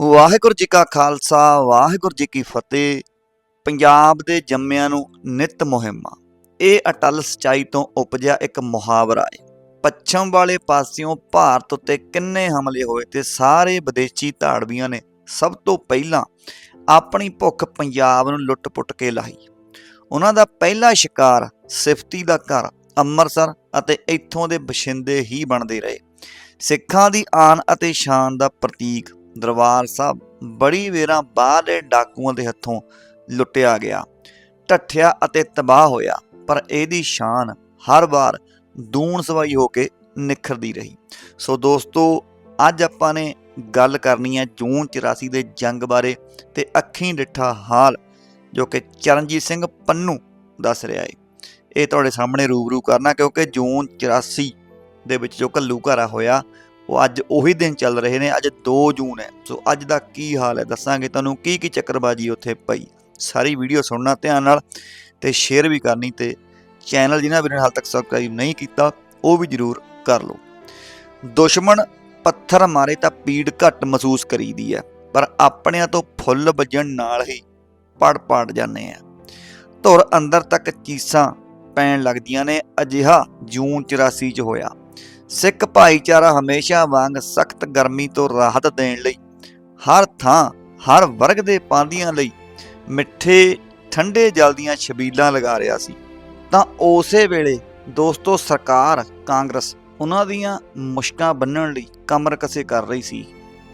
ਵਾਹਿਗੁਰੂ ਜੀ ਕਾ ਖਾਲਸਾ, ਵਾਹਿਗੁਰੂ ਜੀ ਕੀ ਫਤਿਹ। ਪੰਜਾਬ ਦੇ ਜੰਮਿਆਂ ਨੂੰ ਨਿਤ ਮੁਹਿੰਮਾਂ। ਇਹ ਅਟਲ ਸਚਾਈ ਤੋਂ ਉਪਜਿਆ ਇੱਕ ਮੁਹਾਵਰਾ ਹੈ ਪੱਛਮ ਵਾਲੇ ਪਾਸਿਓਂ ਭਾਰਤ ਉੱਤੇ ਕਿੰਨੇ ਹਮਲੇ ਹੋਏ ਤੇ ਸਾਰੇ ਵਿਦੇਸ਼ੀ ਧਾੜਵੀਆਂ ਨੇ ਸਭ ਤੋਂ ਪਹਿਲਾਂ ਆਪਣੀ ਭੁੱਖ ਪੰਜਾਬ ਨੂੰ ਲੁੱਟ-ਪੁੱਟ ਕੇ ਲਾਈ ਉਹਨਾਂ ਦਾ ਪਹਿਲਾ ਸ਼ਿਕਾਰ ਸਿਫਤੀ ਦਾ ਘਰ ਅੰਮ੍ਰਿਤਸਰ ਅਤੇ ਇੱਥੋਂ ਦੇ ਬਸ਼ਿੰਦੇ ਹੀ ਬਣਦੇ ਰਹੇ। ਸਿੱਖਾਂ ਦੀ ਆਨ ਅਤੇ ਸ਼ਾਨ ਦਾ ਪ੍ਰਤੀਕ ਦਰਬਾਰ ਸਾਹਿਬ ਬੜੀ ਵੇਰਾਂ ਬਾਹਰਲੇ ਡਾਕੂਆਂ ਦੇ ਹੱਥੋਂ ਲੁੱਟਿਆ ਗਿਆ। ਢੱਠਿਆ ਅਤੇ ਤਬਾਹ ਹੋਇਆ, ਪਰ ਇਹਦੀ ਸ਼ਾਨ ਹਰ ਵਾਰ ਦੂਣ ਸਵਾਈ ਹੋ ਕੇ ਨਿਖਰਦੀ ਰਹੀ। ਸੋ ਦੋਸਤੋ, ਅੱਜ ਆਪਾਂ ਨੇ ਗੱਲ ਕਰਨੀ ਹੈ ਜੂਨ 84 ਦੇ ਜੰਗ ਬਾਰੇ ਤੇ ਅੱਖੀਂ ਡਿੱਠਾ ਹਾਲ ਜੋ ਕਿ ਚਰਨਜੀਤ ਸਿੰਘ ਪੰਨੂ ਦੱਸ ਰਿਹਾ ਹੈ ਇਹ ਤੁਹਾਡੇ ਸਾਹਮਣੇ ਰੂਬਰੂ ਕਰਨਾ ਕਿਉਂਕਿ ਜੂਨ 84 ਦੇ ਵਿੱਚ ਜੋ ਘੱਲੂ ਘਾਰਾ ਹੋਇਆ ਉਹ ਅੱਜ ਉਹੀ ਦਿਨ ਚੱਲ ਰਹੇ ਨੇ, ਅੱਜ 2 ਜੂਨ ਹੈ। ਸੋ ਅੱਜ ਦਾ ਕੀ ਹਾਲ ਹੈ? ਦੱਸਾਂਗੇ ਤੁਹਾਨੂੰ ਕੀ ਕੀ ਚੱਕਰਬਾਜੀ ਉੱਥੇ ਪਈ। ਸਾਰੀ ਵੀਡੀਓ ਸੁਣਨਾ ਧਿਆਨ ਨਾਲ ਤੇ ਸ਼ੇਅਰ ਵੀ ਕਰਨੀ ਤੇ ਚੈਨਲ ਜਿਹਨਾਂ ਵੀਰਾਂ ਨੇ ਹਾਲ ਤੱਕ ਸਬਸਕ੍ਰਾਈਬ ਨਹੀਂ ਕੀਤਾ, ਉਹ ਵੀ ਜਰੂਰ ਕਰ ਲਓ। ਦੁਸ਼ਮਣ ਪੱਥਰ ਮਾਰੇ ਤਾਂ ਪੀੜ ਘੱਟ ਮਹਿਸੂਸ ਕਰੀਦੀ ਹੈ, ਪਰ ਆਪਣਿਆਂ ਤੋਂ ਫੁੱਲ ਵੱਜਣ ਨਾਲ ਹੀ ਪੜ ਪੜ ਜਾਂਦੇ ਆ। ਧੁਰ ਅੰਦਰ ਤੱਕ ਚੀਸਾਂ ਪੈਣ ਲੱਗਦੀਆਂ ਨੇ, ਅਜਿਹਾ ਜੂਨ 84 ਚ ਹੋਇਆ। ਸਿੱਖ ਭਾਈਚਾਰਾ ਹਮੇਸ਼ਾ ਵਾਂਗ ਸਖਤ ਗਰਮੀ ਤੋਂ ਰਾਹਤ ਦੇਣ ਲਈ, ਹਰ ਥਾਂ, ਹਰ ਵਰਗ ਦੇ ਪਾਂਦੀਆਂ ਲਈ ਮਿੱਠੇ, ਠੰਡੇ ਜਲ ਦੀਆਂ ਛਬੀਲਾਂ ਲਗਾ ਰਿਹਾ ਸੀ। ਤਾਂ ਉਸੇ ਵੇਲੇ ਦੋਸਤੋ ਸਰਕਾਰ, ਕਾਂਗਰਸ ਉਹਨਾਂ ਦੀਆਂ ਮੁਸ਼ਕਾਂ ਬੰਨਣ ਲਈ ਕਮਰ ਕਸੇ ਕਰ ਰਹੀ ਸੀ।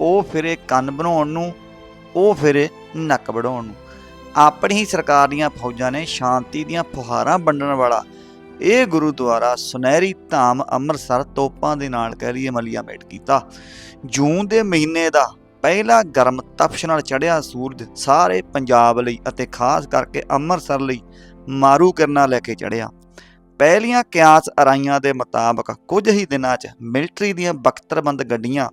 ਉਹ ਫਿਰੇ ਕੰਨ ਬਣਾਉਣ ਨੂੰ, ਉਹ ਫਿਰੇ ਨੱਕ ਵਢਾਉਣ ਨੂੰ। ਆਪਣੀ ਹੀ ਸਰਕਾਰ ਦੀਆਂ ਫੌਜਾਂ ਨੇ ਸ਼ਾਂਤੀ ਦੀਆਂ ਫੁਹਾਰਾਂ ਵੰਡਣ ਵਾਲਾ ਇਹ ਗੁਰਦੁਆਰਾ ਸੁਨਹਿਰੀ ਧਾਮ ਅੰਮ੍ਰਿਤਸਰ ਤੋਪਾਂ ਦੇ ਨਾਲ ਕਹਿ ਲਈਏ ਮਲੀਆ ਮੇਟ ਕੀਤਾ। ਜੂਨ ਦੇ ਮਹੀਨੇ ਦਾ ਪਹਿਲਾ ਗਰਮ ਤਪਸ਼ ਨਾਲ ਚੜ੍ਹਿਆ ਸੂਰਜ ਸਾਰੇ ਪੰਜਾਬ ਲਈ ਅਤੇ ਖਾਸ ਕਰਕੇ ਅੰਮ੍ਰਿਤਸਰ ਲਈ ਮਾਰੂ ਕਰਨਾ ਲੈ ਕੇ ਚੜ੍ਹਿਆ। ਪਹਿਲੀਆਂ ਕਿਆਸ ਅਰਾਈਆਂ ਦੇ ਮੁਤਾਬਕ ਕੁਝ ਹੀ ਦਿਨਾਂ 'ਚ ਮਿਲਟਰੀ ਦੀਆਂ ਬਖਤਰਬੰਦ ਗੱਡੀਆਂ,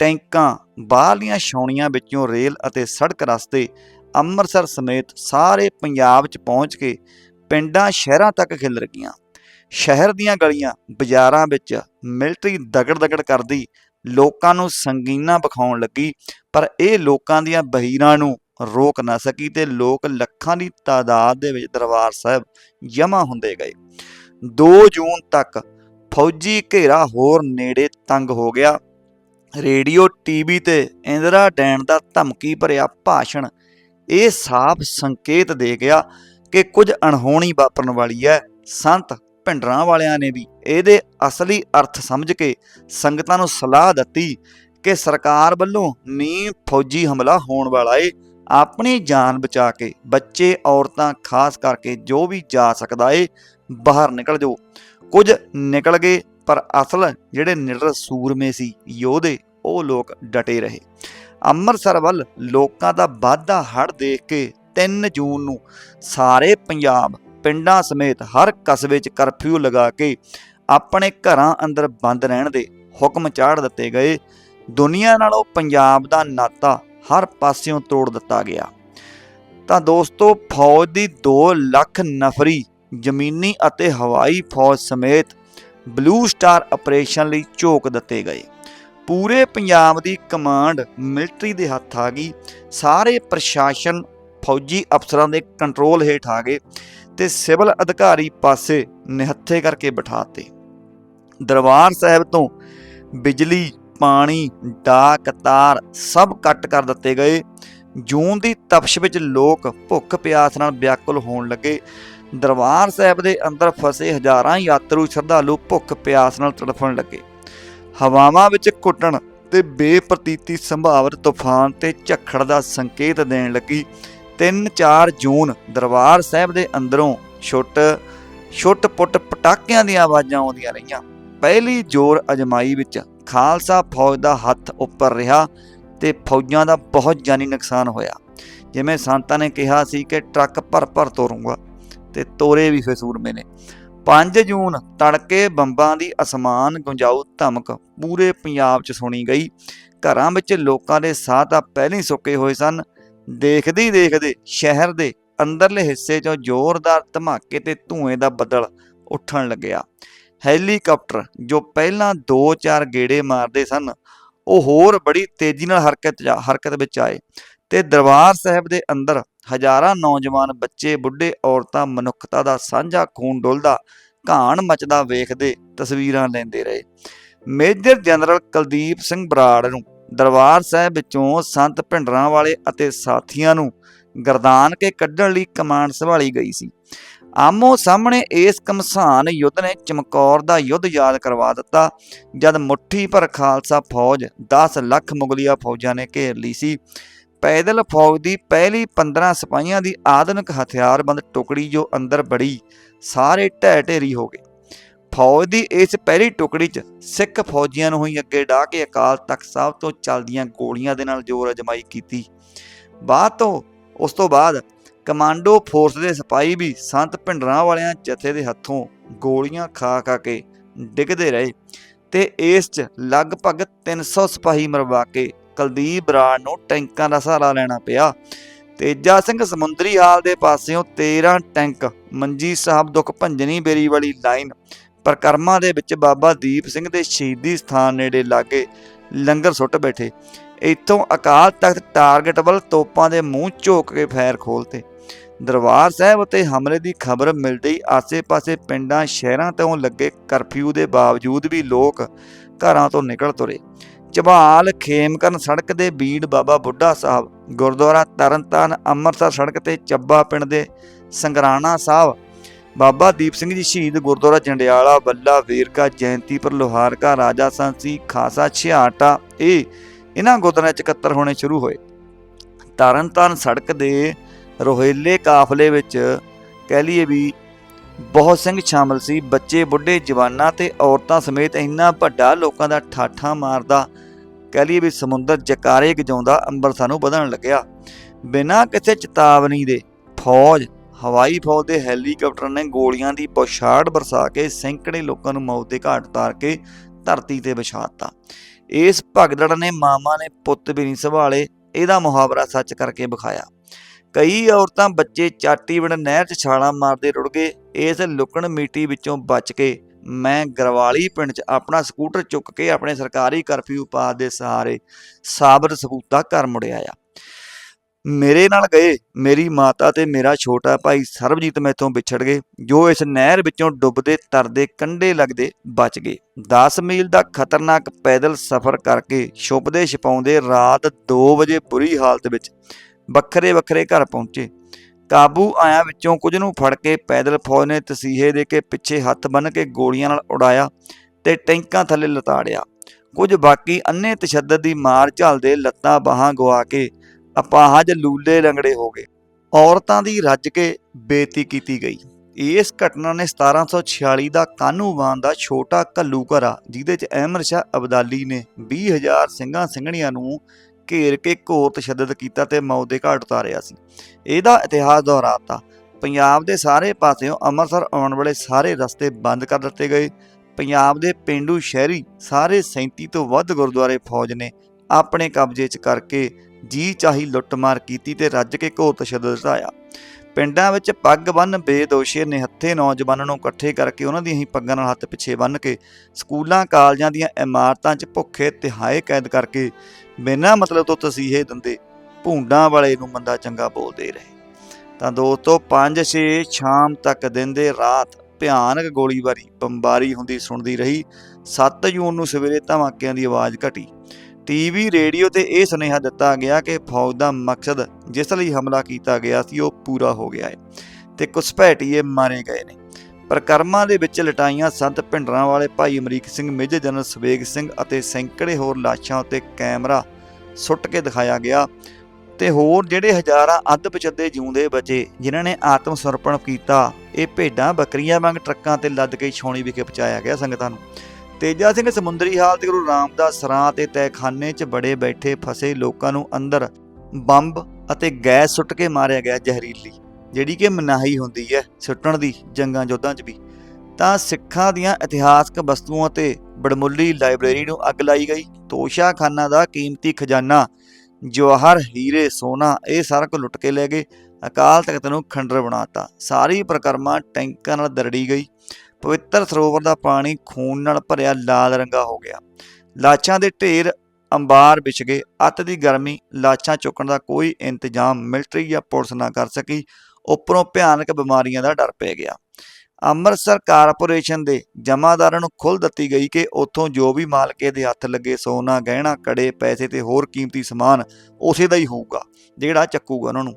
ਟੈਂਕਾਂ, ਬਾਹਰਲੀਆਂ ਛਾਉਣੀਆਂ ਵਿੱਚੋਂ ਰੇਲ ਅਤੇ ਸੜਕ ਰਸਤੇ ਅੰਮ੍ਰਿਤਸਰ ਸਮੇਤ ਸਾਰੇ ਪੰਜਾਬ 'ਚ ਪਹੁੰਚ ਕੇ ਪਿੰਡਾਂ ਸ਼ਹਿਰਾਂ ਤੱਕ ਖਿਲਰ ਗਈਆਂ ਸ਼ਹਿਰ ਦੀਆਂ ਗਲੀਆਂ ਬਾਜ਼ਾਰਾਂ ਵਿੱਚ ਮਿਲਟਰੀ ਦਗੜ-ਦਗੜ ਕਰਦੀ, ਲੋਕਾਂ ਨੂੰ ਸੰਗੀਨਾ ਵਿਖਾਉਣ ਲੱਗੀ, ਪਰ ਇਹ ਲੋਕਾਂ ਦੀਆਂ ਬਹੀਰਾਂ ਨੂੰ ਰੋਕ ਨਾ ਸਕੀ ਤੇ ਲੋਕ ਲੱਖਾਂ ਦੀ ਤਾਦਾਦ ਦੇ ਵਿੱਚ ਦਰਬਾਰ ਸਾਹਿਬ ਜਮ੍ਹਾਂ ਹੁੰਦੇ ਗਏ। 2 ਜੂਨ ਤੱਕ ਫੌਜੀ ਘੇਰਾ ਹੋਰ ਨੇੜੇ ਤੰਗ ਹੋ ਗਿਆ। ਰੇਡੀਓ, ਟੀਵੀ ਤੇ ਇੰਦਰਾ ਡੈਣ ਦਾ ਧਮਕੀ ਭਰਿਆ ਭਾਸ਼ਣ ਇਹ ਸਾਫ਼ ਸੰਕੇਤ ਦੇ ਗਿਆ ਕਿ ਕੁਝ ਅਣਹੋਣੀ ਵਾਪਰਨ ਵਾਲੀ ਹੈ। ਸੰਤ ਭਿੰਡਰਾਂ ਵਾਲਿਆਂ ਨੇ ਵੀ ਇਹਦੇ ਅਸਲੀ ਅਰਥ ਸਮਝ ਕੇ ਸੰਗਤਾਂ ਨੂੰ ਸਲਾਹ ਦਿੱਤੀ ਕਿ ਸਰਕਾਰ ਵੱਲੋਂ ਨੀ ਫੌਜੀ ਹਮਲਾ ਹੋਣ ਵਾਲਾ ਏ। ਆਪਣੀ ਜਾਨ ਬਚਾ ਕੇ ਬੱਚੇ, ਔਰਤਾਂ, ਖਾਸ ਕਰਕੇ ਜੋ ਵੀ ਜਾ ਸਕਦਾ ਏ, ਬਾਹਰ ਨਿਕਲ ਜਾਓ। ਕੁਝ ਨਿਕਲ ਗਏ, ਪਰ ਅਸਲ ਜਿਹੜੇ ਨਿਡਰ ਸੂਰਮੇ ਸੀ ਯੋਧੇ, ਉਹ ਲੋਕ ਡਟੇ ਰਹੇ। ਅੰਮ੍ਰਿਤਸਰ ਵੱਲ ਲੋਕਾਂ ਦਾ ਵਾਧਾ ਹੜ ਦੇਖ ਕੇ 3 ਜੂਨ ਨੂੰ ਸਾਰੇ ਪੰਜਾਬ ਪਿੰਡਾਂ ਸਮੇਤ ਹਰ ਕਸਬੇ 'ਚ ਕਰਫਿਊ ਲਗਾ ਕੇ ਆਪਣੇ ਘਰਾਂ ਅੰਦਰ ਬੰਦ ਰਹਿਣ ਦੇ ਹੁਕਮ ਚਾੜ ਦਿੱਤੇ ਗਏ। ਦੁਨੀਆ ਨਾਲੋਂ ਪੰਜਾਬ ਦਾ ਨਾਤਾ ਹਰ ਪਾਸਿਓਂ ਤੋੜ ਦਿੱਤਾ ਗਿਆ। ਤਾਂ ਦੋਸਤੋ, ਫੌਜ ਦੀ 2 ਲੱਖ ਨਫਰੀ ਜ਼ਮੀਨੀ ਅਤੇ ਹਵਾਈ ਫੌਜ ਸਮੇਤ ਬਲੂ ਸਟਾਰ ਆਪਰੇਸ਼ਨ ਲਈ ਝੋਕ ਦਿੱਤੇ ਗਏ। ਪੂਰੇ ਪੰਜਾਬ ਦੀ ਕਮਾਂਡ ਮਿਲਟਰੀ ਦੇ ਹੱਥ ਆ ਗਈ। ਸਾਰੇ ਪ੍ਰਸ਼ਾਸਨ ਫੌਜੀ ਅਫਸਰਾਂ ਦੇ ਕੰਟਰੋਲ ਹੇਠ ਆ ਗਏ। ਤੇ ਸਿਵਲ ਅਧਿਕਾਰੀ ਪਾਸੇ ਨਿਹੱਥੇ ਕਰਕੇ ਬਿਠਾਤੇ। ਦਰਬਾਰ ਸਾਹਿਬ ਤੋਂ ਬਿਜਲੀ, ਪਾਣੀ, ਡਾਕ, ਤਾਰ ਸਭ ਕੱਟ ਕਰ ਦਿੱਤੇ ਗਏ। ਜੂਨ ਦੀ ਤਪਸ਼ ਵਿੱਚ ਲੋਕ ਭੁੱਖ ਪਿਆਸ ਨਾਲ ਵਿਆਕੁਲ ਹੋਣ ਲੱਗੇ। ਦਰਬਾਰ ਸਾਹਿਬ ਦੇ ਅੰਦਰ ਫਸੇ ਹਜ਼ਾਰਾਂ ਯਾਤਰੂ ਸ਼ਰਧਾਲੂ ਭੁੱਖ ਪਿਆਸ ਨਾਲ ਤੜਫਣ ਲੱਗੇ। ਹਵਾਵਾਂ ਵਿੱਚ ਘੁੱਟਣ ਤੇ ਬੇਪ੍ਰਤੀਤੀ ਸੰਭਾਵਿਤ ਤੂਫਾਨ ਤੇ ਝੱਖੜ ਦਾ ਸੰਕੇਤ ਦੇਣ ਲੱਗੀ। 3-4 ਜੂਨ ਦਰਬਾਰ ਸਾਹਿਬ ਦੇ ਅੰਦਰੋਂ ਛੁੱਟ ਛੁੱਟ ਪੁੱਟ ਪਟਾਕਿਆਂ ਦੀਆਂ ਆਵਾਜ਼ਾਂ ਆਉਂਦੀਆਂ ਰਹੀਆਂ। ਪਹਿਲੀ ਜ਼ੋਰ ਅਜਮਾਈ ਵਿੱਚ ਖਾਲਸਾ ਫੌਜ ਦਾ ਹੱਥ ਉੱਪਰ ਰਿਹਾ ਤੇ ਫੌਜਾਂ ਦਾ ਬਹੁਤ ਜਾਨੀ ਨੁਕਸਾਨ ਹੋਇਆ। ਜਿਵੇਂ ਸੰਤਾਂ ਨੇ ਕਿਹਾ ਸੀ ਕਿ ਟਰੱਕ ਭਰ ਭਰ ਤੋਰੂੰਗਾ ਤੇ ਤੋਰੇ ਵੀ ਫਸੂਰ ਸੂਰਮੇ ਨੇ। 5 ਜੂਨ ਤੜਕੇ ਬੰਬਾਂ ਦੀ ਅਸਮਾਨ ਗੁੰਜਾਊ ਧਮਕ ਪੂਰੇ ਪੰਜਾਬ 'ਚ ਸੁਣੀ ਗਈ। ਘਰਾਂ ਵਿੱਚ ਲੋਕਾਂ ਦੇ ਸਾਹ ਤਾਂ ਪਹਿਲਾਂ ਹੀ ਸੁੱਕੇ ਹੋਏ ਸਨ ਦੇਖਦੇ ਹੀ ਦੇਖਦੇ ਸ਼ਹਿਰ ਦੇ ਅੰਦਰਲੇ ਹਿੱਸੇ 'ਚੋਂ ਜ਼ੋਰਦਾਰ ਧਮਾਕੇ ਤੇ ਧੂਏ ਦਾ ਬੱਦਲ ਉੱਠਣ ਲੱਗਿਆ। ਹੈਲੀਕਾਪਟਰ ਜੋ ਪਹਿਲਾਂ 2-4 ਗੇੜੇ ਮਾਰਦੇ ਸਨ, ਉਹ ਹੋਰ ਬੜੀ ਤੇਜ਼ੀ ਨਾਲ ਹਰਕਤ 'ਚ- ਹਰਕਤ ਵਿੱਚ ਆਏ ਤੇ ਦਰਬਾਰ ਸਾਹਿਬ ਦੇ ਅੰਦਰ ਹਜ਼ਾਰਾਂ ਨੌਜਵਾਨ ਬੱਚੇ, ਬੁੱਢੇ ਔਰਤਾਂ, ਮਨੁੱਖਤਾ ਦਾ ਸਾਂਝਾ ਖੂਨ ਡੁੱਲਦਾ ਘਾਣ ਮਚਦਾ ਵੇਖਦੇ ਤਸਵੀਰਾਂ ਲੈਂਦੇ ਰਹੇ। ਮੇਜਰ ਜਨਰਲ ਕੁਲਦੀਪ ਸਿੰਘ ਬਰਾੜ ਨੂੰ ਦਰਬਾਰ ਸਾਹਿਬ ਵਿੱਚੋਂ ਸੰਤ ਭਿੰਡਰਾਂ ਵਾਲੇ ਅਤੇ ਸਾਥੀਆਂ ਨੂੰ ਗਰਦਾਨ ਕੇ ਕੱਢਣ ਲਈ ਕਮਾਂਡ ਸੰਭਾਲੀ ਗਈ ਸੀ। ਆਮੋ ਸਾਹਮਣੇ ਇਸ ਕਮਸਾਨ ਯੁੱਧ ਨੇ ਚਮਕੌਰ ਦਾ ਯੁੱਧ ਯਾਦ ਕਰਵਾ ਦਿੱਤਾ, ਜਦ ਮੁੱਠੀ ਭਰ ਖਾਲਸਾ ਫੌਜ 10 ਲੱਖ ਮੁਗਲਿਆ ਫੌਜਾਂ ਨੇ ਘੇਰ ਲਈ ਸੀ। ਪੈਦਲ ਫੌਜ ਦੀ ਪਹਿਲੀ 15 ਸਿਪਾਹੀਆਂ ਦੀ ਆਧੁਨਿਕ ਹਥਿਆਰਬੰਦ ਟੁਕੜੀ ਜੋ ਅੰਦਰ ਬੜੀ, ਸਾਰੇ ਢਹਿ ਢੇਰੀ ਹੋ ਗਏ। ਫੌਜ ਦੀ ਇਸ ਪਹਿਲੀ ਟੁਕੜੀ 'ਚ ਸਿੱਖ ਫੌਜੀਆਂ ਨੂੰ ਹੀ ਅੱਗੇ ਢਾਹ ਕੇ ਅਕਾਲ ਤਖਤ ਸਾਹਿਬ ਤੋਂ ਚੱਲਦੀਆਂ ਗੋਲੀਆਂ ਦੇ ਨਾਲ ਜ਼ੋਰ ਅਜਮਾਈ ਕੀਤੀ। ਬਾਅਦ ਤੋਂ ਉਸ ਤੋਂ ਬਾਅਦ ਕਮਾਂਡੋ ਫੋਰਸ ਦੇ ਸਿਪਾਹੀ ਵੀ ਸੰਤ ਭਿੰਡਰਾਂ ਵਾਲਿਆਂ ਜਥੇ ਦੇ ਹੱਥੋਂ ਗੋਲੀਆਂ ਖਾ ਖਾ ਕੇ ਡਿੱਗਦੇ ਰਹੇ ਤੇ ਇਸ 'ਚ ਲਗਭਗ 300 ਸਿਪਾਹੀ ਮਰਵਾ ਕੇ ਕੁਲਦੀਪ ਬਰਾੜ ਨੂੰ ਟੈਂਕਾਂ ਦਾ ਸਹਾਰਾ ਲੈਣਾ ਪਿਆ। ਤੇਜਾ ਸਿੰਘ ਸਮੁੰਦਰੀ ਹਾਲ ਦੇ ਪਾਸਿਓਂ 13 ਟੈਂਕ, ਮੰਜੀ ਸਾਹਿਬ ਦੁੱਖ ਭੰਜਨੀ ਬੇਰੀ ਵਾਲੀ ਲਾਈਨ ਪ੍ਰਕਰਮਾਂ ਦੇ ਵਿੱਚ ਬਾਬਾ ਦੀਪ ਸਿੰਘ ਦੇ ਸ਼ਹੀਦੀ ਸਥਾਨ ਨੇੜੇ ਲਾਗੇ ਲੰਗਰ ਸੁੱਟ ਬੈਠੇ। ਇੱਥੋਂ ਅਕਾਲ ਤਖਤ ਟਾਰਗੇਟ ਵੱਲ ਤੋਪਾਂ ਦੇ ਮੂੰਹ ਝੋਕ ਕੇ ਫੈਰ ਖੋਲਤੇ ਦਰਬਾਰ ਸਾਹਿਬ ਉਤੇ ਹਮਲੇ ਦੀ ਖਬਰ ਮਿਲਦੇ ਹੀ ਆਸੇ-ਪਾਸੇ ਪਿੰਡਾਂ, ਸ਼ਹਿਰਾਂ ਤੋਂ ਲੱਗੇ ਕਰਫਿਊ ਦੇ ਬਾਵਜੂਦ ਵੀ ਲੋਕ ਘਰਾਂ ਤੋਂ ਨਿਕਲ ਤੁਰੇ। ਝਬਾਲ ਖੇਮਕਰਨ ਸੜਕ ਦੇ ਬੀੜ ਬਾਬਾ ਬੁੱਢਾ ਸਾਹਿਬ, ਗੁਰਦੁਆਰਾ ਤਰਨਤਾਰਨ ਅੰਮ੍ਰਿਤਸਰ ਸੜਕ ਤੇ ਚੱਬਾ ਪਿੰਡ ਦੇ ਸੰਗਰਾਣਾ ਸਾਹਿਬ ਬਾਬਾ ਦੀਪ ਸਿੰਘ ਜੀ ਸ਼ਹੀਦ ਗੁਰਦੁਆਰਾ ਜੰਡਿਆਲਾ, ਬੱਲਾ, ਵੇਰਕਾ ਜੈਂਤੀਪੁਰ ਲੋਹਾਰਕਾ ਰਾਜਾ ਸਾਂਸੀ, ਖਾਸਾ, ਛਿਆਟਾ, ਇਹ ਇਹਨਾਂ ਗੁਰਦੁਆਰਿਆਂ 'ਚ ਇਕੱਤਰ ਹੋਣੇ ਸ਼ੁਰੂ ਹੋਏ। ਤਰਨਤਾਰਨ ਸੜਕ ਦੇ ਰੋਹੇਲੇ ਕਾਫਲੇ ਵਿੱਚ ਕਹਿ ਲਈਏ ਵੀ ਬਹੁਤ ਸਿੰਘ ਸ਼ਾਮਲ ਸੀ। ਬੱਚੇ, ਬੁੱਢੇ, ਜਵਾਨਾਂ ਤੇ ਔਰਤਾਂ ਸਮੇਤ ਇੰਨਾ ਵੱਡਾ ਲੋਕਾਂ ਦਾ ਠਾਠਾ ਮਾਰਦਾ ਕਹਿ ਲਈਏ ਵੀ ਸਮੁੰਦਰ ਜਕਾਰੇ ਗਜਾਉਂਦਾ ਅੰਮ੍ਰਿਤਸਰ ਨੂੰ ਵਧਣ ਲੱਗਿਆ। ਬਿਨਾਂ ਕਿਸੇ ਚੇਤਾਵਨੀ ਦੇ ਫੌਜ ਹਵਾਈ ਫੌਜ ਦੇ ਹੈਲੀਕਾਪਟਰ ਨੇ ਗੋਲੀਆਂ ਦੀ ਪਛਾੜ ਬਰਸਾ ਕੇ ਸੈਂਕੜੇ ਲੋਕਾਂ ਨੂੰ ਮੌਤ ਦੇ ਘਾਟ ਉਤਾਰ ਕੇ ਧਰਤੀ ਤੇ ਵਿਛਾਤਾ ਇਸ ਭਗਦੜ ਨੇ ਮਾਮਾ ਨੇ ਪੁੱਤ ਵੀ ਨਹੀਂ ਸੰਭਾਲੇ, ਇਹਦਾ ਮੁਹਾਵਰਾ ਸੱਚ ਕਰਕੇ ਵਿਖਾਇਆ। ਕਈ ਔਰਤਾਂ ਬੱਚੇ ਚਾਟੀ ਨਹਿਰ 'ਚ ਛਾਲਾਂ ਮਾਰਦੇ ਰੁੜ ਗਏ। ਇਸ ਲੁਕਣ ਮੀਟੀ ਵਿੱਚੋਂ ਬਚ ਕੇ ਮੈਂ ਗਰਵਾਲੀ ਪਿੰਡ 'ਚ ਆਪਣਾ ਸਕੂਟਰ ਚੁੱਕ ਕੇ ਆਪਣੇ ਸਰਕਾਰੀ ਕਰਫਿਊ ਪਾ ਦੇ ਸਹਾਰੇ ਸਾਬਰ ਸਬੂਤਾ ਘਰ ਮੁੜ ਆਇਆ। ਮੇਰੇ ਨਾਲ ਗਏ, ਮੇਰੀ ਮਾਤਾ ਤੇ ਮੇਰਾ ਛੋਟਾ ਭਾਈ ਸਰਬਜੀਤ ਮੈਥੋਂ ਵਿਛੜ ਗਏ, ਜੋ ਇਸ ਨਹਿਰ ਵਿੱਚੋਂ ਡੁੱਬਦੇ, ਤਰਦੇ, ਕੰਢੇ ਲੱਗਦੇ ਬਚ ਗਏ। 10 ਮੀਲ ਦਾ ਖਤਰਨਾਕ ਪੈਦਲ ਸਫ਼ਰ ਕਰਕੇ ਛੁਪਦੇ ਛਪਾਉਂਦੇ ਰਾਤ 2 ਵਜੇ ਬੁਰੀ ਹਾਲਤ ਵਿੱਚ ਵੱਖਰੇ ਵੱਖਰੇ ਘਰ ਪਹੁੰਚੇ। ਕਾਬੂ ਆਇਆ ਵਿੱਚੋਂ ਕੁਝ ਨੂੰ ਫੜ ਕੇ ਪੈਦਲ ਫੌਜ ਨੇ ਤਸੀਹੇ ਦੇ ਕੇ ਪਿੱਛੇ ਹੱਥ ਬੰਨ ਕੇ ਗੋਲੀਆਂ ਨਾਲ ਉਡਾਇਆ ਤੇ ਟੈਂਕਾਂ ਥੱਲੇ ਲਤਾੜਿਆ। ਕੁਝ ਬਾਕੀ ਅੰਨੇ ਤਸ਼ੱਦਦ ਦੀ ਮਾਰ ਝੱਲਦੇ ਲੱਤਾਂ ਬਾਹਾਂ ਗਵਾ ਕੇ ਅਪਾਹਜ ਲੂਲੇ ਲੰਗੜੇ ਹੋ ਗਏ। ਔਰਤਾਂ ਦੀ ਰੱਜ ਕੇ ਬੇਤੀ ਕੀਤੀ ਗਈ। ਇਸ ਘਟਨਾ ਨੇ 1746 ਦਾ ਕਾਨੂੰਵਾਨ ਦਾ ਛੋਟਾ ਕੱਲੂ ਘਰਾ ਜਿਹਦੇ ਚ ਅਹਿਮਦ ਸ਼ਾਹ ਅਬਦਾਲੀ ਨੇ 20000 ਸਿੰਘਾਂ ਸਿੰਘਣੀਆਂ ਨੂੰ ਘੇਰ ਕੇ ਘੋਰ ਤਸ਼ੱਦਦ ਕੀਤਾ ਤੇ ਮੌਤ ਦੇ ਘਾਟ ਉਤਾਰਿਆ ਸੀ। ਇਹਦਾ ਇਤਿਹਾਸ ਦੁਹਰਾਤਾ, ਪੰਜਾਬ ਦੇ ਸਾਰੇ ਪਾਸਿਓਂ ਅੰਮ੍ਰਿਤਸਰ ਆਉਣ ਵਾਲੇ ਸਾਰੇ ਰਸਤੇ ਬੰਦ ਕਰ ਦਿੱਤੇ ਗਏ। ਪੰਜਾਬ ਦੇ ਪਿੰਡੂ ਸ਼ਹਿਰੀ ਸਾਰੇ 37 ਤੋਂ ਵੱਧ ਗੁਰਦੁਆਰੇ ਫੌਜ ਨੇ ਆਪਣੇ ਕਬਜ਼ੇ 'ਚ ਕਰਕੇ ਜੀ ਚਾਹੀ ਲੁੱਟਮਾਰ ਕੀਤੀ ਤੇ ਰੱਜ ਕੇ ਘੋਰ ਤਸ਼ੱਦਦ ਢਾਇਆ ਪਿੰਡਾਂ ਵਿੱਚ ਪੱਗ ਬੰਨ ਬੇਦੋਸ਼ੇ ਨਿਹੱਥੇ ਨੌਜਵਾਨਾਂ ਨੂੰ ਇਕੱਠੇ ਕਰਕੇ ਉਹਨਾਂ ਦੀਆਂ ਹੀ ਪੱਗਾਂ ਨਾਲ ਹੱਥ ਪਿੱਛੇ ਬੰਨ ਕੇ ਸਕੂਲਾਂ, ਕਾਲਜਾਂ ਦੀਆਂ ਇਮਾਰਤਾਂ 'ਚ ਭੁੱਖੇ ਤਿਹਾਏ ਕੈਦ ਕਰਕੇ ਬਿਨਾਂ ਮਤਲਬ ਤੋਂ ਤਸੀਹੇ ਦਿੰਦੇ ਭੂੰਡਾਂ ਵਾਲੇ ਨੂੰ ਮੰਦਾ ਚੰਗਾ ਬੋਲਦੇ ਰਹੇ। ਤਾਂ ਦੋਸਤੋ 5-6 ਸ਼ਾਮ ਤੱਕ ਦਿਨ ਦੇ ਰਾਤ ਭਿਆਨਕ ਗੋਲੀਬਾਰੀ, ਬੰਬਾਰੀ ਹੁੰਦੀ ਸੁਣਦੀ ਰਹੀ। 7 ਜੂਨ ਨੂੰ ਸਵੇਰੇ ਧਮਾਕਿਆਂ ਦੀ ਆਵਾਜ਼ ਘਟੀ। ਟੀਵੀ, ਰੇਡੀਓ ਤੇ ਇਹ ਸੁਨੇਹਾ ਦਿੱਤਾ ਗਿਆ ਕਿ ਫੌਜ ਦਾ ਮਕਸਦ ਜਿਸ ਲਈ ਹਮਲਾ ਕੀਤਾ ਗਿਆ ਸੀ, ਉਹ ਪੂਰਾ ਹੋ ਗਿਆ ਹੈ ਤੇ ਘੁਸਪੈਠੀਏ ਮਾਰੇ ਗਏ ਨੇ। ਪ੍ਰਕਰਮਾਂ ਦੇ ਵਿੱਚ ਲਟਾਈਆਂ ਸੰਤ Bhindranwale Bhai Amrik Singh, major general Shabeg Singh ਅਤੇ ਸੈਂਕੜੇ ਹੋਰ ਲਾਸ਼ਾਂ ਉੱਤੇ ਕੈਮਰਾ ਸੁੱਟ ਕੇ ਦਿਖਾਇਆ ਗਿਆ ਤੇ ਹੋਰ ਜਿਹੜੇ ਹਜ਼ਾਰਾਂ ਅੱਧ ਪਚੱਦੇ ਜਿਉਂਦੇ ਬਚੇ, ਜਿਨ੍ਹਾਂ ਨੇ ਆਤਮ ਸਮਰਪਣ ਕੀਤਾ, ਇਹ ਭੇਡਾਂ, ਬੱਕਰੀਆਂ ਵਾਂਗ ਟਰੱਕਾਂ ਤੇ ਲੱਦ ਕੇ ਛਾਉਣੀ ਵਿਖੇ ਪਹੁੰਚਾਇਆ ਗਿਆ ਸੰਗਤਾਂ ਨੂੰ। ਤੇਜਾ ਸਿੰਘ ਸਮੁੰਦਰੀ ਹਾਲਤ ਗੁਰੂ ਰਾਮਦਾਸ ਸਰਾਂ ਤੇ ਤੈਖਾਨੇ 'ਚ ਬੜੇ ਬੈਠੇ ਫਸੇ ਲੋਕਾਂ ਨੂੰ ਅੰਦਰ ਬੰਬ ਅਤੇ ਗੈਸ ਸੁੱਟ ਕੇ ਮਾਰਿਆ ਗਿਆ ਜ਼ਹਿਰੀਲੀ, ਜਿਹੜੀ ਕਿ ਮਨਾਹੀ ਹੁੰਦੀ ਹੈ ਸੁੱਟਣ ਦੀ ਜੰਗਾਂ ਯੁੱਧਾਂ 'ਚ ਵੀ। ਤਾਂ ਸਿੱਖਾਂ ਦੀਆਂ ਇਤਿਹਾਸਕ ਵਸਤੂਆਂ ਤੇ ਬੜਮੁੱਲੀ ਲਾਇਬ੍ਰੇਰੀ ਨੂੰ ਅੱਗ ਲਾਈ ਗਈ। ਤੋਸ਼ਾਖਾਨਾ ਦਾ ਕੀਮਤੀ ਖਜ਼ਾਨਾ, ਜਵਾਹਰ, ਹੀਰੇ, ਸੋਨਾ, ਇਹ ਸਾਰਾ ਕੁਝ ਲੁੱਟ ਕੇ ਲੈ ਗਏ। ਅਕਾਲ ਤਖਤ ਨੂੰ ਖੰਡਰ ਬਣਾਤਾ ਸਾਰੀ ਪ੍ਰਕਰਮਾ ਟੈਂਕਾਂ ਨਾਲ ਦਰੜੀ ਗਈ। ਪਵਿੱਤਰ ਸਰੋਵਰ ਦਾ ਪਾਣੀ ਖੂਨ ਨਾਲ ਭਰਿਆ ਲਾਲ ਰੰਗਾ ਹੋ ਗਿਆ। ਲਾਸ਼ਾਂ ਦੇ ਢੇਰ ਅੰਬਾਰ ਵਿਛ ਗਏ। ਅੱਤ ਦੀ ਗਰਮੀ ਲਾਸ਼ਾਂ ਚੁੱਕਣ ਦਾ ਕੋਈ ਇੰਤਜ਼ਾਮ ਮਿਲਟਰੀ ਜਾਂ ਪੁਲਿਸ ਨਾ ਕਰ ਸਕੀ। ਉੱਪਰੋਂ ਭਿਆਨਕ ਬਿਮਾਰੀਆਂ ਦਾ ਡਰ ਪੈ ਗਿਆ। ਅੰਮ੍ਰਿਤਸਰ ਕਾਰਪੋਰੇਸ਼ਨ ਦੇ ਜਮਾਦਾਰਾਂ ਨੂੰ ਖੁੱਲ੍ਹ ਦਿੱਤੀ ਗਈ ਕਿ ਉੱਥੋਂ ਜੋ ਵੀ ਮਾਲਕੇ ਦੇ ਹੱਥ ਲੱਗੇ, ਸੋਨਾ, ਗਹਿਣਾ, ਕੜੇ, ਪੈਸੇ ਤੇ ਹੋਰ ਕੀਮਤੀ ਸਮਾਨ ਉਸੇ ਦਾ ਹੀ ਹੋਊਗਾ, ਜਿਹੜਾ ਚੱਕੂਗਾ ਉਹਨਾਂ ਨੂੰ।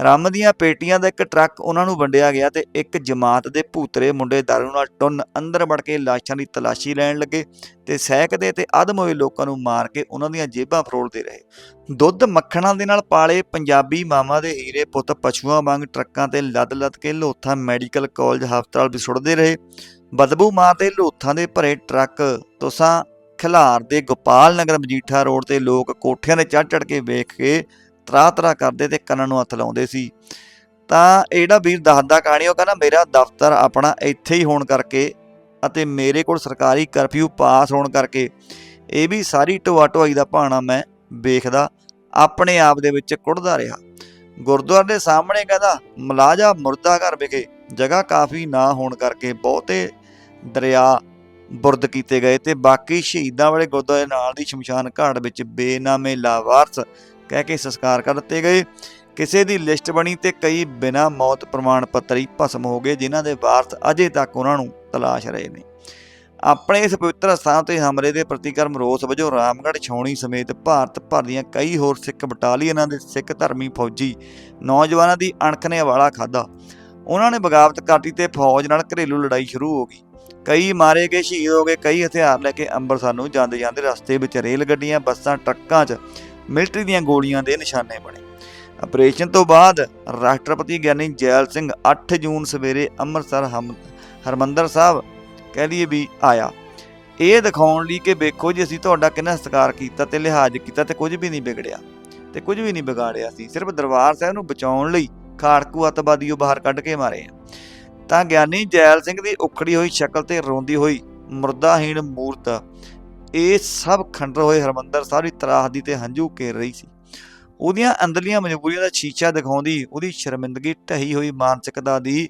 ਰੰਮ ਦੀਆਂ ਪੇਟੀਆਂ ਦਾ ਇੱਕ ਟਰੱਕ ਉਹਨਾਂ ਨੂੰ ਵੰਡਿਆ ਗਿਆ ਤੇ ਇੱਕ ਜਮਾਤ ਦੇ ਭੂਤਰੇ ਮੁੰਡੇ ਦਾਰੂ ਨਾਲ ਟੁੰਨ ਅੰਦਰ ਵੜ ਕੇ ਲਾਸ਼ਾਂ ਦੀ ਤਲਾਸ਼ੀ ਲੈਣ ਲੱਗੇ ਤੇ ਸਹਿਕਦੇ ਤੇ ਅਦਮ ਹੋਏ ਲੋਕਾਂ ਨੂੰ ਮਾਰ ਕੇ ਉਹਨਾਂ ਦੀਆਂ ਜੇਬਾਂ ਫਰੋਲਦੇ ਰਹੇ। ਦੁੱਧ ਮੱਖਣਾਂ ਦੇ ਨਾਲ ਪਾਲੇ ਪੰਜਾਬੀ ਮਾਮਾ ਦੇ ਹੀਰੇ ਪੁੱਤ ਪਸ਼ੂਆਂ ਵਾਂਗ ਟਰੱਕਾਂ ਤੇ ਲੱਦ-ਲੱਦ ਕੇ ਲੋਥਾ ਮੈਡੀਕਲ ਕਾਲਜ ਹਸਪਤਾਲ ਵੀ ਸੁੱਟਦੇ ਰਹੇ। ਬਦਬੂ ਮਾਂ ਮਾਰਦੇ ਲੋਥਾਂ ਦੇ ਭਰੇ ਟਰੱਕ ਤੁਸਾਂ ਖਿਲਾਰ ਦੇ ਗੋਪਾਲ ਨਗਰ ਮਜੀਠਾ ਰੋਡ ਤੇ ਲੋਕ ਕੋਠਿਆਂ ਤੇ ਚੜ੍ਹ ਚੜ੍ਹ ਕੇ ਵੇਖ ਕੇ ਤਰਾ ਤਰਾ ਕਰਦੇ ਤੇ ਕੰਨ ਨੂੰ ਹੱਥ ਲਾਉਂਦੇ ਸੀ। ਤਾਂ ਇਹ ਜਿਹੜਾ ਵੀਰ ਦੱਸਦਾ ਕਹਾਣੀ, ਉਹ ਕਹਿੰਦਾ, ਮੇਰਾ ਦਫ਼ਤਰ ਆਪਣਾ ਇੱਥੇ ਹੀ ਹੋਣ ਕਰਕੇ ਅਤੇ ਮੇਰੇ ਕੋਲ ਸਰਕਾਰੀ ਕਰਫਿਊ ਪਾਸ ਹੋਣ ਕਰਕੇ ਇਹ ਵੀ ਸਾਰੀ ਢੋਆ ਢੋਆਈ ਦਾ ਭਾਣਾ ਮੈਂ ਵੇਖਦਾ, ਆਪਣੇ ਆਪ ਦੇ ਵਿੱਚ ਕੁੜਦਾ ਰਿਹਾ। ਗੁਰਦੁਆਰੇ ਦੇ ਸਾਹਮਣੇ ਕਹਿੰਦਾ, ਮਲਾਜਾ ਮੁਰਦਾ ਘਰ ਵਿਖੇ ਜਗ੍ਹਾ ਕਾਫੀ ਨਾ ਹੋਣ ਕਰਕੇ ਬਹੁਤੇ ਦਰਿਆ ਬੁਰਦ ਕੀਤੇ ਗਏ ਤੇ ਬਾਕੀ ਸ਼ਹੀਦਾਂ ਵਾਲੇ ਗੁਰਦੁਆਰੇ ਨਾਲ ਦੀ ਸ਼ਮਸ਼ਾਨ ਘਾਟ ਵਿੱਚ ਬੇਨਾਮੇ ਲਾਵਾਰਸ ਕਹਿ ਕੇ ਸੰਸਕਾਰ ਕਰ ਦਿੱਤੇ ਗਏ। ਕਿਸੇ ਦੀ ਲਿਸਟ ਬਣੀ ਤੇ ਕਈ ਬਿਨਾ ਮੌਤ ਪ੍ਰਮਾਣ ਪੱਤਰ ਹੀ ਭਸਮ ਹੋ ਗਏ, ਜਿਨ੍ਹਾਂ ਦੇ ਵਾਰਸ ਅਜੇ ਤੱਕ ਉਹਨਾਂ ਨੂੰ ਤਲਾਸ਼ ਰਹੇ ਨੇ। ਆਪਣੇ ਇਸ ਪਵਿੱਤਰ ਸਥਾਨ ਤੇ ਹਮਲੇ ਦੇ ਪ੍ਰਤੀਕਰਮ ਰੋਸ ਵਜੋਂ ਰਾਮਗੜ੍ਹ ਛਾਉਣੀ ਸਮੇਤ ਭਾਰਤ ਭਰ ਦੀਆਂ ਕਈ ਹੋਰ ਸਿੱਖ ਬਟਾਲੀਅਨਾਂ ਦੇ ਸਿੱਖ ਧਰਮੀ ਫੌਜੀ ਨੌਜਵਾਨਾਂ ਦੀ ਅਣਖ ਨੇ ਵਾਲਾ ਖਾਦਾ ਉਹਨਾਂ ਨੇ ਬਗਾਵਤ ਕਰਤੀ ਤੇ ਫੌਜ ਨਾਲ ਘਰੇਲੂ ਲੜਾਈ ਸ਼ੁਰੂ ਹੋ ਗਈ। ਕਈ ਮਾਰੇ ਗਏ, ਸ਼ਹੀਦ ਹੋ ਗਏ, ਕਈ ਹਥਿਆਰ ਲੈ ਕੇ ਅੰਮ੍ਰਿਤਸਰ ਨੂੰ ਜਾਂਦੇ ਜਾਂਦੇ ਰਸਤੇ ਵਿੱਚ ਰੇਲ ਗੱਡੀਆਂ, ਬੱਸਾਂ, ਟਰੱਕਾਂ 'ਚ ਮਿਲਟਰੀ ਦੀਆਂ ਗੋਲੀਆਂ ਦੇ ਨਿਸ਼ਾਨੇ ਬਣੇ। ਆਪਰੇਸ਼ਨ ਤੋਂ ਬਾਅਦ ਰਾਸ਼ਟਰਪਤੀ ਗਿਆਨੀ ਜੈਲ ਸਿੰਘ 8 ਜੂਨ ਸਵੇਰੇ ਅੰਮ੍ਰਿਤਸਰ ਹਮ- ਹਰਮੰਦਰ ਸਾਹਿਬ ਕਹਿ ਲਈਏ ਵੀ ਆਇਆ। ਇਹ ਦਿਖਾਉਣ ਲਈ ਕਿ ਵੇਖੋ ਜੀ, ਅਸੀਂ ਤੁਹਾਡਾ ਕਿੰਨਾ ਸਤਿਕਾਰ ਕੀਤਾ ਤੇ ਲਿਹਾਜ਼ ਕੀਤਾ ਤੇ ਕੁਝ ਵੀ ਨਹੀਂ ਵਿਗੜਿਆ। ਤੇ ਕੁਝ ਵੀ ਨਹੀਂ ਵਿਗਾੜਿਆ ਸੀ। ਸਿਰਫ ਦਰਬਾਰ ਸਾਹਿਬ ਨੂੰ ਬਚਾਉਣ ਲਈ ਖਾੜਕੂ ਅੱਤਵਾਦੀਓ ਬਾਹਰ ਕੱਢ ਕੇ ਮਾਰੇ ਆ। ਤਾਂ ਗਿਆਨੀ ਜੈਲ ਸਿੰਘ ਦੀ ਉਖੜੀ ਹੋਈ ਸ਼ਕਲ ਤੇ ਰੋਂਦੀ ਹੋਈ ਮੁਰਦਾਹੀਣ ਮੂਰਤ ਇਹ ਸਭ ਖੰਡਰ ਹੋਏ ਹਰਮੰਦਰ ਸਾਹਿਬ ਦੀ ਤਰਾਹਦੀ ਤੇ ਹੰਝੂ ਘੇਰ ਰਹੀ ਸੀ। ਉਹਦੀਆਂ ਅੰਦਰਲੀਆਂ ਮਜਬੂਰੀਆਂ ਦਾ ਸ਼ੀਸ਼ਾ ਦਿਖਾਉਂਦੀ ਉਹਦੀ ਸ਼ਰਮਿੰਦਗੀ ਢਹੀ ਹੋਈ ਮਾਨਸਿਕਤਾ ਦੀ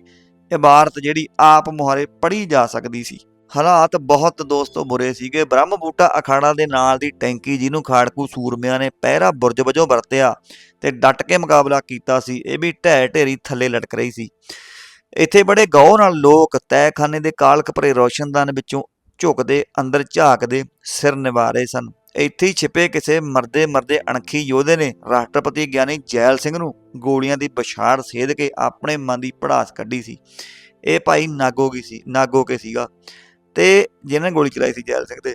ਇਬਾਰਤ ਜਿਹੜੀ ਆਪ ਮੁਹਾਰੇ ਪੜੀ ਜਾ ਸਕਦੀ ਸੀ। ਹਾਲਾਤ ਬਹੁਤ ਦੋਸਤੋ ਬੁਰੇ ਸੀਗੇ। ਬ੍ਰਹਮ ਬੂਟਾ ਅਖਾੜਾ ਦੇ ਨਾਲ ਦੀ ਟੈਂਕੀ ਜਿਹਨੂੰ ਖਾੜਕੂ ਸੂਰਮਿਆਂ ਨੇ ਪਹਿਰਾ ਬੁਰਜ ਵਜੋਂ ਵਰਤਿਆ ਤੇ ਡਟ ਕੇ ਮੁਕਾਬਲਾ ਕੀਤਾ ਸੀ, ਇਹ ਵੀ ਢਹਿ ਢੇਰੀ ਥੱਲੇ ਲਟਕ ਰਹੀ ਸੀ। ਇੱਥੇ ਬੜੇ ਗੌਰ ਨਾਲ ਲੋਕ ਤੈਖਾਨੇ ਦੇ ਕਾਲਕ ਭਰੇ ਰੋਸ਼ਨਦਾਨ ਵਿੱਚੋਂ ਝੁਕਦੇ, ਅੰਦਰ ਝਾਕਦੇ, ਸਿਰ ਨਿਵਾਰੇ ਸਨ। ਇੱਥੇ ਹੀ ਛਿਪੇ ਕਿਸੇ ਮਰਦੇ ਮਰਦੇ ਅਣਖੀ ਯੋਧੇ ਨੇ ਰਾਸ਼ਟਰਪਤੀ ਗਿਆਨੀ ਜੈਲ ਸਿੰਘ ਨੂੰ ਗੋਲੀਆਂ ਦੀ ਪਛਾੜ ਸੇਧ ਕੇ ਆਪਣੇ ਮਨ ਦੀ ਪੜਾਸ ਕੱਢੀ ਸੀ। ਇਹ ਭਾਈ ਨਾਗੋਗੀ ਸੀ ਨਾਗੋ ਕੇ ਸੀਗਾ ਤੇ ਜਿਹਨੇ ਗੋਲੀ ਚਲਾਈ ਸੀ ਜੈਲ ਸਿੰਘ ਤੇ।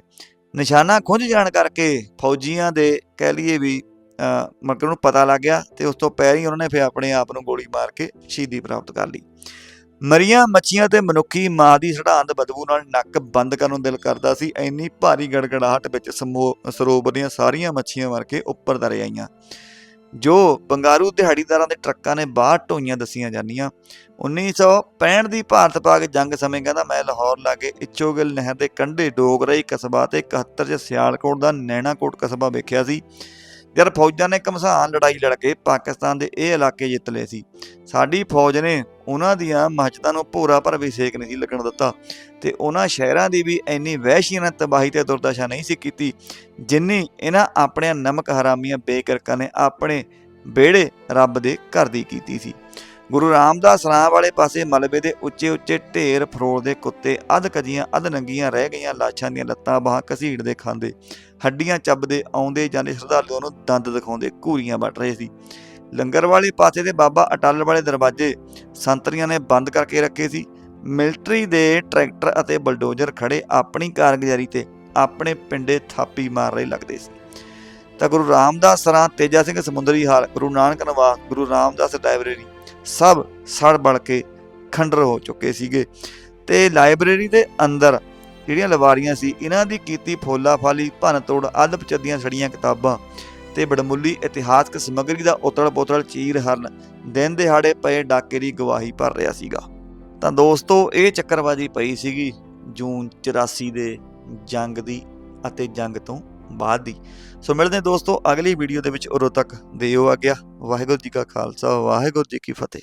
ਨਿਸ਼ਾਨਾ ਖੁੰਝ ਜਾਣ ਕਰਕੇ ਫੌਜੀਆਂ ਦੇ ਕਹਿ ਲਈਏ ਵੀ ਮਤਲਬ ਨੂੰ ਪਤਾ ਲੱਗ ਗਿਆ ਤੇ ਉਸ ਤੋਂ ਪਹਿਲਾਂ ਹੀ ਉਹਨਾਂ ਨੇ ਫਿਰ ਆਪਣੇ ਆਪ ਨੂੰ ਗੋਲੀ ਮਾਰ ਕੇ ਸ਼ਹੀਦੀ ਪ੍ਰਾਪਤ ਕਰ ਲਈ। ਮਰੀਆਂ ਮੱਛੀਆਂ ਤੇ ਮਨੁੱਖੀ ਮਾਂ ਦੀ ਸੜਾਂਦ ਬਦਬੂ ਨਾਲ ਨੱਕ ਬੰਦ ਕਰਨ ਨੂੰ ਦਿਲ ਕਰਦਾ ਸੀ, ਇੰਨੀ ਭਾਰੀ ਗੜਗੜਾਹਟ ਵਿੱਚ ਸਮੋ- ਸਰੋਵਰ ਦੀਆਂ ਸਾਰੀਆਂ ਮੱਛੀਆਂ ਵਰ ਕੇ ਉੱਪਰ ਤਰੇ ਆਈਆਂ। ਜੋ ਬੰਗਾਰੂ ਦਿਹਾੜੀਦਾਰਾਂ ਦੇ ਟਰੱਕਾਂ ਨੇ ਬਾਹਰ ਢੋਈਆਂ ਦਸੀਆਂ ਜਾਂਦੀਆਂ 1965 ਦੀ ਭਾਰਤ ਪਾਕ ਜੰਗ ਸਮੇਂ ਕਹਿੰਦਾ, ਮੈਂ ਲਾਹੌਰ ਲਾਗੇ ਇੱਚੋਗਿਲ ਨਹਿਰ ਦੇ ਕੰਢੇ ਡੋਗਰਾਈ ਕਸਬਾ ਤੇ 71 ਚ ਸਿਆਲਕੋਟ ਦਾ ਨੈਣਾਕੋਟ ਕਸਬਾ ਵੇਖਿਆ ਸੀ। ਯਾਰ ਫੌਜਾਂ ਨੇ ਘਮਸਾਨ ਲੜਾਈ ਲੜ ਕੇ ਪਾਕਿਸਤਾਨ ਦੇ ਇਹ ਇਲਾਕੇ ਜਿੱਤ ਲਏ ਸੀ, ਸਾਡੀ ਫੌਜ ਨੇ ਉਹਨਾਂ ਦੀਆਂ ਮਸਜਿਦਾਂ ਨੂੰ ਭੋਰਾ ਪਰ ਵੀ ਸੇਕ ਨਹੀਂ ਸੀ ਲੱਗਣ ਦਿੱਤਾ ਤੇ ਉਹਨਾਂ ਸ਼ਹਿਰਾਂ ਦੀ ਵੀ ਇੰਨੀ ਵਹਿਸ਼ੀਆਨਾ ਤਬਾਹੀ ਤੇ ਦੁਰਦਸ਼ਾ ਨਹੀਂ ਸੀ ਕੀਤੀ, ਜਿੰਨੀ ਇਹਨਾਂ ਆਪਣੇ ਨਮਕ ਹਰਾਮੀਆਂ ਬੇਕਰਕਾਂ ਨੇ ਆਪਣੇ ਬੇੜੇ ਰੱਬ ਦੇ ਘਰ ਦੀ ਕੀਤੀ ਸੀ। ਗੁਰੂ ਰਾਮਦਾਸ ਰਾਂ ਵਾਲੇ ਪਾਸੇ ਮਲਬੇ ਦੇ ਉੱਚੇ ਉੱਚੇ ਢੇਰ ਫਰੋਲਦੇ ਕੁੱਤੇ ਅਧ ਕਜੀਆਂ ਅਧ ਨੰਗੀਆਂ ਰਹਿ ਗਈਆਂ ਲਾਸ਼ਾਂ ਦੀਆਂ ਲੱਤਾਂ ਬਾਹਾਂ ਘਸੀੜਦੇ ਖਾਂਦੇ, ਹੱਡੀਆਂ ਚੱਬਦੇ ਆਉਂਦੇ ਜਾਂਦੇ ਸ਼ਰਧਾਲੂਆਂ ਨੂੰ ਦੰਦ ਦਿਖਾਉਂਦੇ ਘੂਰੀਆਂ ਵੱਟ ਰਹੇ ਸੀ। ਲੰਗਰ ਵਾਲੇ ਪਾਸੇ ਦੇ ਬਾਬਾ ਅਟਲ ਵਾਲੇ ਦਰਵਾਜ਼ੇ ਸੰਤਰੀਆਂ ਨੇ ਬੰਦ ਕਰਕੇ ਰੱਖੇ ਸੀ। ਮਿਲਟਰੀ ਦੇ ਟਰੈਕਟਰ ਅਤੇ ਬਲਡੋਜ਼ਰ ਖੜੇ ਆਪਣੀ ਕਾਰਗੁਜ਼ਾਰੀ ਤੇ ਆਪਣੇ ਪਿੰਡੇ ਥਾਪੀ ਮਾਰ ਰਹੇ ਲੱਗਦੇ ਸੀ। ਤਾਂ ਗੁਰੂ ਰਾਮਦਾਸ ਸਰਾਂ ਤੇਜਾ ਸਿੰਘ ਸਮੁੰਦਰੀ ਹਾਲ, ਗੁਰੂ ਨਾਨਕ ਨਿਵਾਸ, ਗੁਰੂ ਰਾਮਦਾਸ ਲਾਇਬ੍ਰੇਰੀ ਸਭ ਸੜ ਬਲ ਕੇ ਖੰਡਰ ਹੋ ਚੁੱਕੇ ਸੀਗੇ। ਤੇ ਲਾਇਬ੍ਰੇਰੀ ਦੇ ਅੰਦਰ ਜਿਹੜੀਆਂ ਲਵਾਰੀਆਂ ਸੀ, ਇਹਨਾਂ ਦੀ ਕੀਤੀ ਫੋਲਾ ਫਾਲੀ, ਭੰਨ ਤੋੜ ਅਦਬ ਚੱਦੀਆਂ ਸੜੀਆਂ ਕਿਤਾਬਾਂ ਤੇ ਬੜਮੁੱਲੀ ਇਤਿਹਾਸਕ ਸਮੱਗਰੀ ਦਾ ਉਤਲ ਪੁਤਲ ਚੀਰ ਹਰਨ, ਦਿਨ ਦਿਹਾੜੇ ਪਏ ਡਾਕੇ ਦੀ ਗਵਾਹੀ ਭਰ ਰਿਹਾ ਸੀਗਾ। ਤਾਂ ਦੋਸਤੋ, ਇਹ ਚੱਕਰਬਾਜੀ ਪਈ ਸੀਗੀ ਜੂਨ 84 ਦੇ ਜੰਗ ਦੀ ਅਤੇ ਜੰਗ ਤੋਂ ਬਾਅਦ ਦੀ। ਸੋ ਮਿਲਦੇ ਦੋਸਤੋ ਅਗਲੀ ਵੀਡੀਓ ਦੇ ਵਿੱਚ। ਉਦੋਂ ਤੱਕ ਦਿਓ ਆਗਿਆ ਵਾਹਿਗੁਰੂ ਜੀ ਕਾ ਖਾਲਸਾ, ਵਾਹਿਗੁਰੂ ਜੀ ਕੀ ਫਤਿਹ।